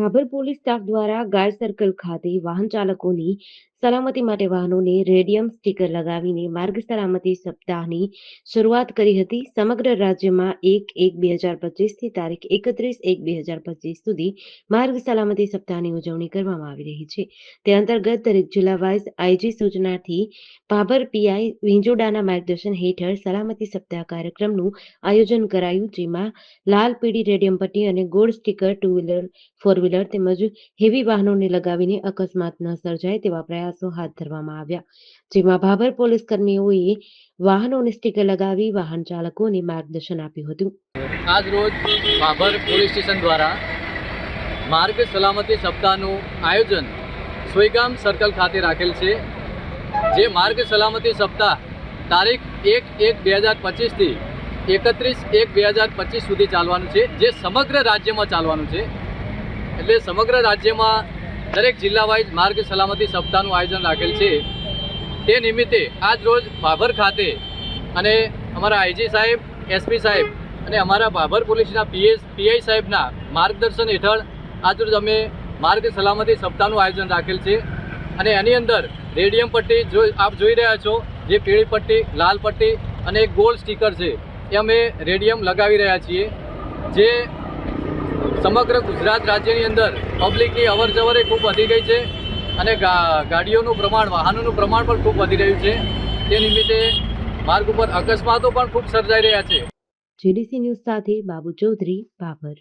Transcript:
Bhabhar police staff દ્વારા ગાય circle ખાતે વાહન ચાલકોની સલામતી માટે વાહનોને રેડિયમ સ્ટીકર લગાવીને માર્ગ સલામતી સપ્તાહની શરૂઆત કરી હતી. સમગ્ર રાજ્યમાં એક એક બે હજાર પચીસથી તારીખ એકત્રીસ એક બે હજાર પચીસ સુધી માર્ગ સલામતી સપ્તાહની ઉજવણી કરવામાં આવી રહી છે. તે અંતર્ગત દરેક જિલ્લા વાઇઝ આઈજી સૂચનાથી ભાભર પીઆઈ વિંજોડાના માર્ગદર્શન હેઠળ સલામતી સપ્તાહ કાર્યક્રમનું આયોજન કરાયું, જેમાં લાલ પીળી રેડિયમ પટ્ટી અને ગોળ sticker two wheeler, four wheeler તેમજ હેવી વાહનોને લગાવીને અકસ્માત ન સર્જાય તેવા પ્રયાસો હાથ ધરવામાં આવ્યા. જેમાં ભાભર પોલીસ કર્મીઓએ વાહનોને સ્ટીકર લગાવી વાહન ચાલકોને માર્ગદર્શન આપ્યું હતું. આજ રોજ ભાભર પોલીસ સ્ટેશન દ્વારા માર્ગ સલામતી સપ્તાહનું આયોજન સોયગામ સર્કલ ખાતે રાખેલ છે. જે માર્ગ સલામતી સપ્તાહ તારીખ એક એક બે હજાર પચીસથી એકત્રીસ એક બે હજાર પચીસ સુધી ચાલવાનું છે. જે સમગ્ર રાજ્યમાં ચાલવાનું છે. એટલે સમગ્ર રાજ્યમાં દરેક જિલ્લા વાઇઝ માર્ગ સલામતી સપ્તાહનું આયોજન રાખેલ છે. તે નિમિત્તે આજ રોજ ભાભર ખાતે અને અમારા આઈજી સાહેબ એસપી સાહેબ અને અમારા ભાભર પોલીસના પીએસ પીઆઈ સાહેબના માર્ગદર્શન હેઠળ આજરોજ અમે માર્ગ સલામતી સપ્તાહનું આયોજન રાખેલ છે. અને એની અંદર રેડિયમ પટ્ટી જો આપ જોઈ રહ્યા છો, જે પીળી પટ્ટી, લાલ પટ્ટી અને એક ગોળ સ્ટીકર છે, એ અમે રેડિયમ લગાવી રહ્યા છીએ. જે સમગ્ર ગુજરાત રાજ્યની અંદર પબ્લિકની અવર જવર એ ખૂબ વધી ગઈ છે અને ગાડીઓનું પ્રમાણ, વાહનોનું પ્રમાણ પણ ખૂબ વધી રહ્યું છે. તે નિમિત્તે માર્ગ ઉપર અકસ્માતો પણ ખૂબ સર્જાઈ રહ્યા છે. જીડીસી ન્યૂઝ સાથે બાબુ ચૌધરી ભાભર